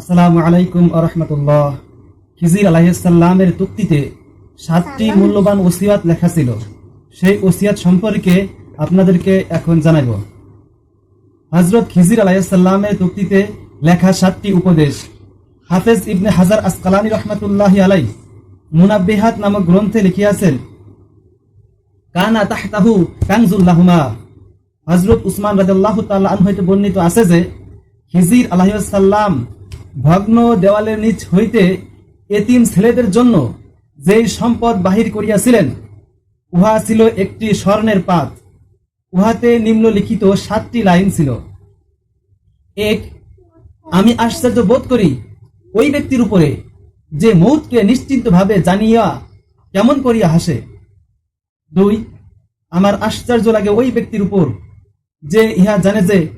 আসসালামু আলাইকুম আরহামতুল্লাহ খিজির আলাইসাল্লামের তুক্তিতে সাতটি মূল্যবান ওসিয়াত লেখা ছিল। সেই ওসিয়াত সম্পর্কে আপনাদেরকে এখন জানাব হজরত খিজির আলাইসাল্লামের তুক্তিতে লেখা সাতটি উপদেশ। হাফেজ ইবনে হাজার আসকালানি রহমতুল্লাহ আলাই মুনাব্বিহাত নামক গ্রন্থে লিখিয়াছেন কানা তাহতাহু কানজুল্লাহুমা হজরত উসমান রাজাল্লাহ তাল্লাহ হইতে বর্ণিত আছে যে হিজির আলাহিসাল্লাম ভগ্ন দেওয়ালের নিচ হইতে এতিম ছেলেদের জন্য যেই সম্পদ বাহির করিয়াছিলেন, উহা ছিল একটি স্বর্ণের পাত। উহাতে নিম্নলিখিত সাতটি লাইন ছিল। এক, আমি আশ্চর্য বোধ করি, ওই ব্যক্তির উপরে যে মৌতকে নিশ্চিন্তভাবে জানিয়া কেমন করিয়া হাসে। দুই, আমার আশ্চর্য লাগে ওই ব্যক্তির উপর যে ইহা জানে যে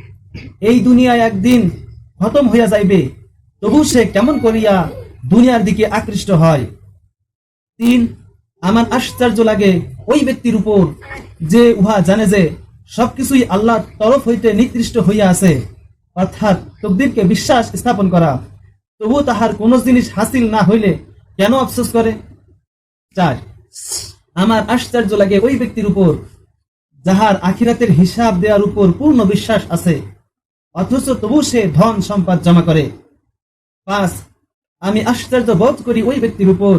এই দুনিয়ায় একদিন খতম হইয়া যাইবে তবু সে কেমন করিয়া দুনিয়ার দিকে আকৃষ্ট হয়? তিন, আমার আশ্চর্য লাগে ওই ব্যক্তির উপর যে উহা জানে যে সবকিছুই আল্লাহ তরফ হইতে নিকৃষ্ট হইয়া আছে। অর্থাৎ তকদিরকে বিশ্বাস স্থাপন করা। তবু তাহার কোন জিনিস হাসিল না হইলে কেন আফসোস করে? চার, আমার আশ্চর্য লাগে ওই ব্যক্তির উপর যাহার আখিরাতের হিসাব দেওয়ার উপর পূর্ণ বিশ্বাস আছে। অথচ তবু সে ধন সম্পদ জমা করে। পাঁচ আমি আশ্চর্য বোধ করি ওই ব্যক্তির উপর,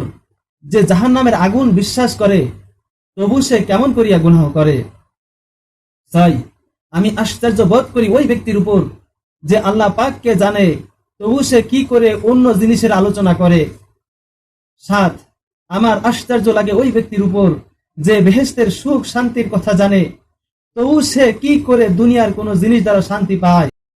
যে জাহান নামের আগুন বিশ্বাস করে, তবু সে কেমন করিয়া গুনাহ করে। ছয় আমি আশ্চর্য বোধ করি ওই ব্যক্তির উপর, যে আল্লাহ পাককে জানে, তবু সে কি করে অন্য জিনিসের আলোচনা করে। সাত, আমার আশ্চর্য লাগে ওই ব্যক্তির উপর, যে বেহেস্তের সুখ শান্তির কথা জানে, তবু সে কি করে দুনিয়ার কোনো জিনিস দ্বারা শান্তি পায়।